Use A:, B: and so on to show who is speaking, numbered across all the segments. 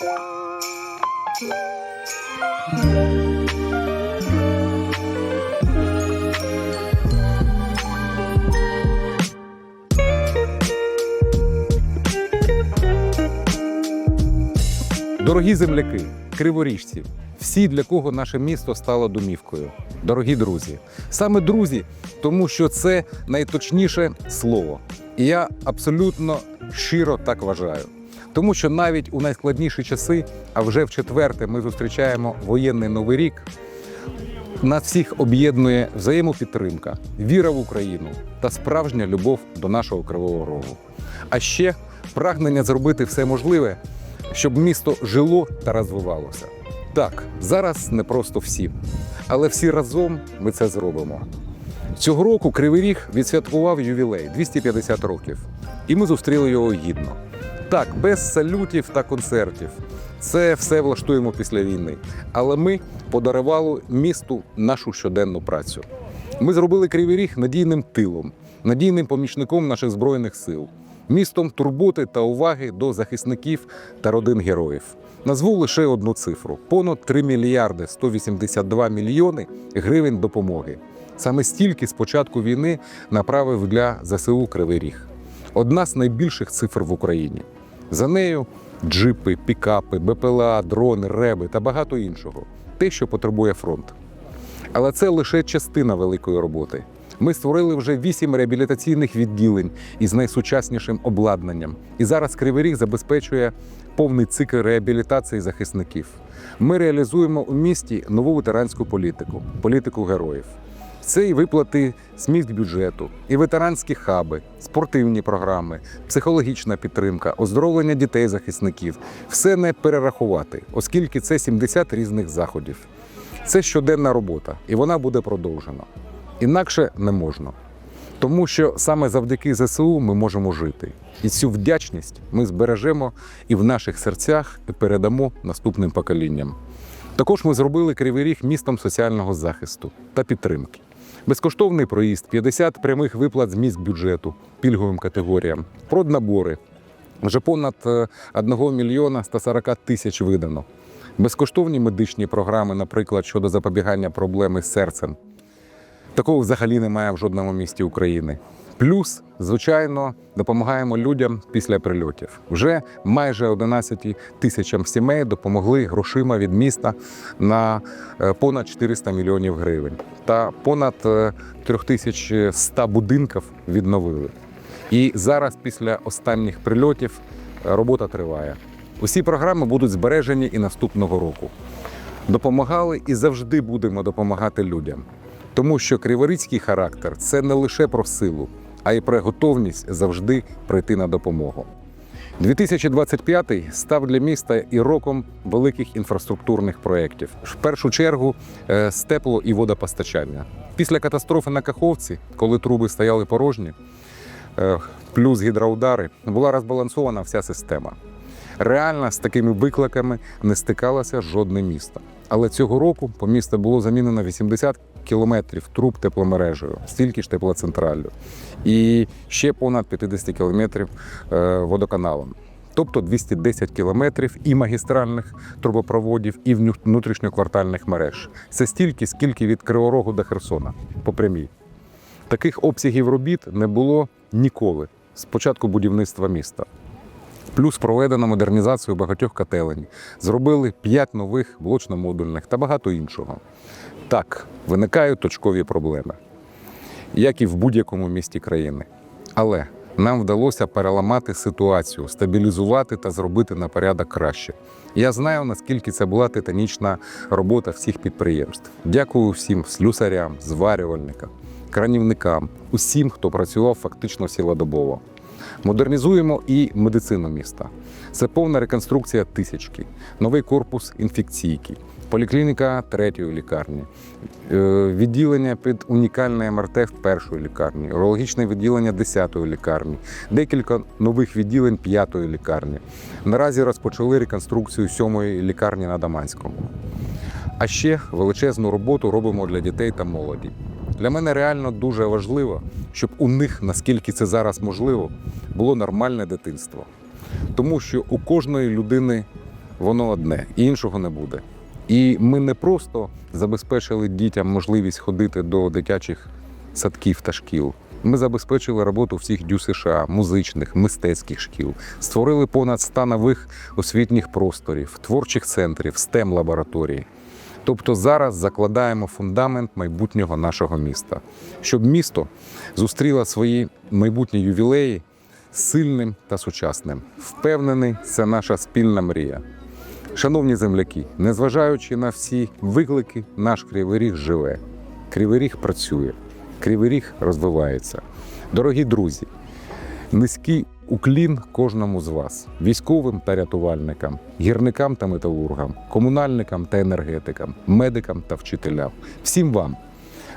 A: Дорогі земляки, криворіжці, всі, для кого наше місто стало домівкою. Дорогі друзі, саме друзі, тому що це найточніше слово. І я абсолютно щиро так вважаю. Тому що навіть у найскладніші часи, а вже в четверте, ми зустрічаємо воєнний новий рік. Нас всіх об'єднує взаємопідтримка, віра в Україну та справжня любов до нашого кривого рогу. А ще прагнення зробити все можливе, щоб місто жило та розвивалося. Так, зараз не просто всі, але всі разом ми це зробимо. Цього року Кривий Ріг відсвяткував ювілей 250 років, і ми зустріли його гідно. Так, без салютів та концертів. Це все влаштуємо після війни. Але ми подарували місту нашу щоденну працю. Ми зробили Кривий Ріг надійним тилом, надійним помічником наших збройних сил, містом турботи та уваги до захисників та родин героїв. Назву лише одну цифру: понад 3 мільярди 182 мільйони гривень допомоги. Саме стільки з початку війни направив для ЗСУ Кривий Ріг. Одна з найбільших цифр в Україні. За нею джипи, пікапи, БПЛА, дрони, реби та багато іншого. Те, що потребує фронт. Але це лише частина великої роботи. Ми створили вже вісім реабілітаційних відділень із найсучаснішим обладнанням. І зараз Кривий Ріг забезпечує повний цикл реабілітації захисників. Ми реалізуємо у місті нову ветеранську політику політику героїв. Це і виплати з бюджету, і ветеранські хаби, спортивні програми, психологічна підтримка, оздоровлення дітей-захисників. Все не перерахувати, оскільки це 70 різних заходів. Це щоденна робота, і вона буде продовжена. Інакше не можна. Тому що саме завдяки ЗСУ ми можемо жити. І цю вдячність ми збережемо і в наших серцях і передамо наступним поколінням. Також ми зробили Кривий Ріг містом соціального захисту та підтримки. Безкоштовний проїзд, 50 прямих виплат з міськ бюджету пільговим категоріям, проднабори. Вже понад е, 1 мільйона 140 тисяч видано. Безкоштовні медичні програми, наприклад, щодо запобігання проблеми з серцем. Такого взагалі немає в жодному місті України. Плюс, звичайно, допомагаємо людям після прильотів. Вже майже 11 тисячам сімей допомогли грошима від міста на е, понад 400 мільйонів гривень. Та понад е, 3100 будинків відновили. І зараз, після останніх прильотів, е, робота триває. Усі програми будуть збережені і наступного року. Допомагали і завжди будемо допомагати людям. Тому що криворізький характер це не лише про силу, а й про готовність завжди прийти на допомогу. 2025 став для міста і роком великих інфраструктурних проєктів. В першу чергу е, з тепло і водопостачання. Після катастрофи на Каховці, коли труби стояли порожні, е, плюс гідроудари, була розбалансована вся система. Реально з такими викликами не стикалося жодне місто. Але цього року по місту було замінено 80 кілометрів труб тепломережею, стільки ж теплоцентралю, і ще понад 50 кілометрів е, водоканалом. Тобто 210 кілометрів і магістральних трубопроводів, і внутрішньоквартальних мереж. Це стільки, скільки від Криворогу до Херсона по прямій. Таких обсягів робіт не було ніколи з початку будівництва міста. Плюс проведено модернізацію багатьох котелень, зробили 5 нових блочно-модульних та багато іншого. Так, виникають точкові проблеми, як і в будь-якому місті країни. Але нам вдалося переламати ситуацію, стабілізувати та зробити на порядок краще. Я знаю, наскільки це була титанічна робота всіх підприємств. Дякую всім слюсарям, зварювальникам, кранівникам, усім, хто працював фактично цілодобово. Модернізуємо і медицину міста. Це повна реконструкція тисячки, новий корпус інфекційки, поліклініка третьої лікарні, е, відділення під унікальне МРТ першої лікарні, урологічне відділення 10-ї лікарні, декілька нових відділень 5-ї лікарні. Наразі розпочали реконструкцію 7-ї лікарні на Даманському. А ще величезну роботу робимо для дітей та молоді. Для мене реально дуже важливо, щоб у них, наскільки це зараз можливо, було нормальне дитинство. Тому що у кожної людини воно одне, і іншого не буде. І ми не просто забезпечили дітям можливість ходити до дитячих садків та шкіл. Ми забезпечили роботу всіх дю США, музичних, мистецьких шкіл, створили понад 100 нових освітніх просторів, творчих центрів, stem лабораторій. Тобто зараз закладаємо фундамент майбутнього нашого міста, щоб місто зустріло свої майбутні ювілеї сильним та сучасним. Впевнений, це наша спільна мрія. Шановні земляки, незважаючи на всі виклики, наш Кривий Ріг живе. Кривий Ріг працює, Кривий Ріг розвивається. Дорогі друзі, низький уклін кожному з вас, військовим та рятувальникам, гірникам та металургам, комунальникам та енергетикам, медикам та вчителям. Всім вам.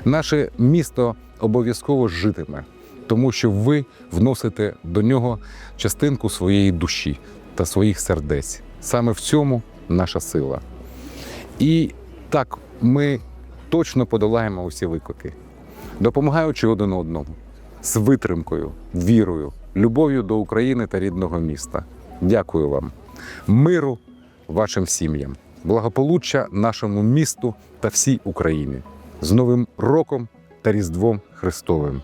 A: Наше місто обов'язково житиме, тому що ви вносите до нього частинку своєї душі та своїх сердець. Саме в цьому наша сила. І так ми точно подолаємо усі виклики, допомагаючи один одному з витримкою, вірою, любов'ю до України та рідного міста. Дякую вам, миру вашим сім'ям, благополуччя нашому місту та всій Україні з Новим роком та Різдвом Христовим.